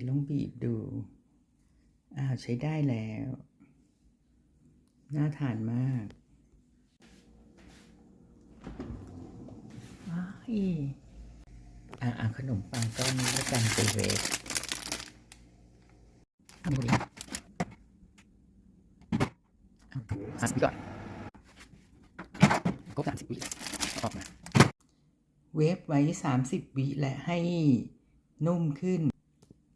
ดี๋ยวลองบีบดู อ้าวใช้ได้แล้ว น่าทานมากว้ายอ่าอ่าขนมปังก้อนนี้แล้วกันไปเวฟทำคนนี้สามสิบวิก่อนครบสามสิบวิออกมา เวฟไว้30วิและให้นุ่มขึ้น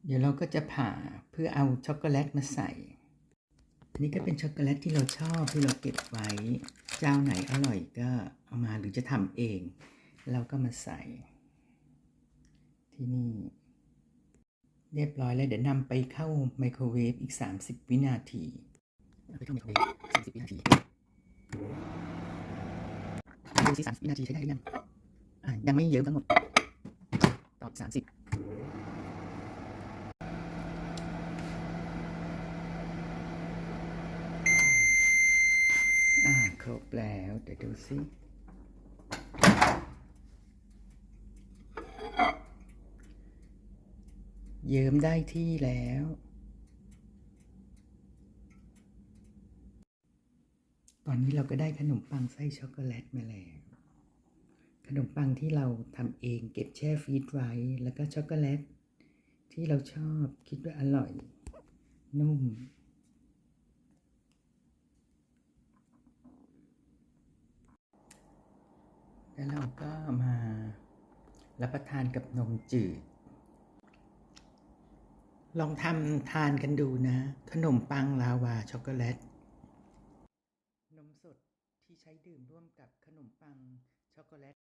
เดี๋ยวเราก็จะผ่าเพื่อเอาช็อกโกแลตมาใส่อันนี้ก็เป็นช็อกโกแลตที่เราชอบที่เราเก็บไว้ เจ้าไหนอร่อยก็เอามาหรือจะทำเอง เราก็มาใส่ ที่นี่ เรียบร้อยแล้วเดี๋ยวนำไปเข้าไมโครเวฟอีก 30 วินาทีไปเข้าไมโครเวฟ30 วินาทีดูสิ30 วินาทีใช้ได้หรือยังยังไม่เยอะทั้งหมดตอบ 30 ครบแล้วเดี๋ยวดูสิเยิ้มได้ที่แล้ว ตอนนี้เราก็ได้ขนมปังไส้ช็อกโกแลตมาแล้ว ขนมปังที่เราทำเองเก็บแช่ฟรีซไว้ แล้วก็ช็อกโกแลตที่เราชอบคิดว่าอร่อย นุ่ม แล้วเราก็มารับประทานกับนมจืด ลองทำทานกันดูนะ ขนมปังลาวาช็อกโกแลต นมสดที่ใช้ดื่มร่วมกับขนมปังช็อกโกแลต